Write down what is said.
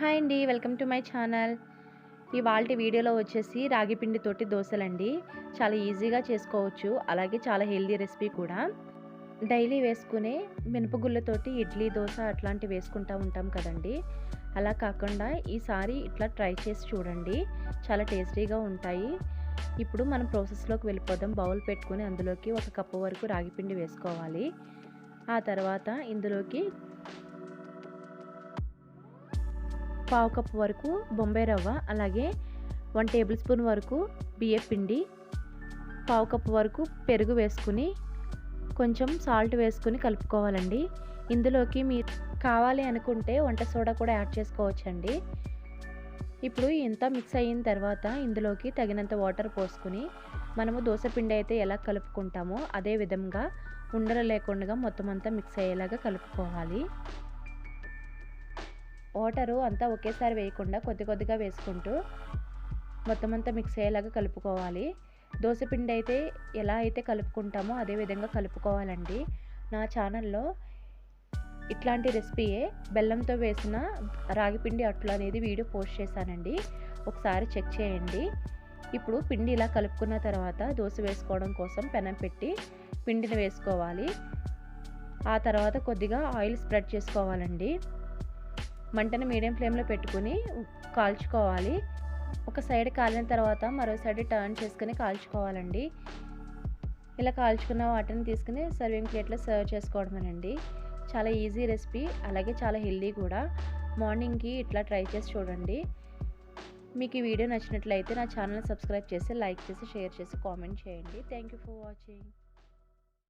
Hi అండి welcome to my channel. ఇవాళ వీడియోలో వచ్చేసి రాగి పిండితోటి దోశలండి. చాలా ఈజీగా చేసుకోవచ్చు అలాగే చాలా హెల్దీ రెసిపీ కూడా. డైలీ వేసుకునే మినపగుళ్ళతోటి ఇడ్లీ దోశ అట్లాంటివి వేసుకుంటూ ఉంటాం కదండి. అలా కాకుండా ఈసారి ఇట్లా ట్రై చేసి చూడండి. చాలా టేస్టీగా ఉంటాయి. ఇప్పుడు మనం ప్రాసెస్లోకి వెళ్ళిపోదాం. బౌల్ పెట్టుకుని అందులోకి ఒక కప్పు వరకు రాగి పిండి వేసుకోవాలి. ఆ తర్వాత ఇందులోకి పావు కప్పు వరకు బొంబాయి రవ్వ అలాగే వన్ టేబుల్ స్పూన్ వరకు బియ్య పిండి పావు కప్పు వరకు పెరుగు వేసుకుని కొంచెం సాల్ట్ వేసుకుని కలుపుకోవాలండి. ఇందులోకి మీరు కావాలి అనుకుంటే వంట సోడా కూడా యాడ్ చేసుకోవచ్చండి. ఇప్పుడు ఇంత మిక్స్ అయిన తర్వాత ఇందులోకి తగినంత వాటర్ పోసుకుని మనము దోశ పిండి అయితే ఎలా కలుపుకుంటామో అదే విధంగా ఉండలు లేకుండా మొత్తం అంతా మిక్స్ అయ్యేలాగా కలుపుకోవాలి. వాటరు అంతా ఒకేసారి వేయకుండా కొద్ది కొద్దిగా వేసుకుంటూ మొత్తం అంతా మిక్స్ అయ్యేలాగా కలుపుకోవాలి. దోశ పిండి అయితే ఎలా అయితే కలుపుకుంటామో అదే విధంగా కలుపుకోవాలండి. నా ఛానల్లో ఇట్లాంటి రెసిపీయే బెల్లంతో వేసిన రాగిపిండి అట్లు అనేది వీడియో పోస్ట్ చేశానండి. ఒకసారి చెక్ చేయండి. ఇప్పుడు పిండి ఇలా కలుపుకున్న తర్వాత దోశ వేసుకోవడం కోసం పెనం పెట్టి పిండిని వేసుకోవాలి. ఆ తర్వాత కొద్దిగా ఆయిల్ స్ప్రెడ్ చేసుకోవాలండి. మంటను మీడియం ఫ్లేమ్లో పెట్టుకుని కాల్చుకోవాలి. ఒక సైడ్ కాలిన తర్వాత మరో సైడ్ టర్న్ చేసుకుని కాల్చుకోవాలండి. ఇలా కాల్చుకున్న వాటిని తీసుకుని సర్వింగ్ ప్లేట్లో సర్వ్ చేసుకోవడమేనండి. చాలా ఈజీ రెసిపీ అలాగే చాలా హెల్దీ కూడా. మార్నింగ్కి ఇట్లా ట్రై చేసి చూడండి. మీకు ఈ వీడియో నచ్చినట్లయితే నా ఛానల్ సబ్స్క్రైబ్ చేసి లైక్ చేసి షేర్ చేసి కామెంట్ చేయండి. Thank you for watching.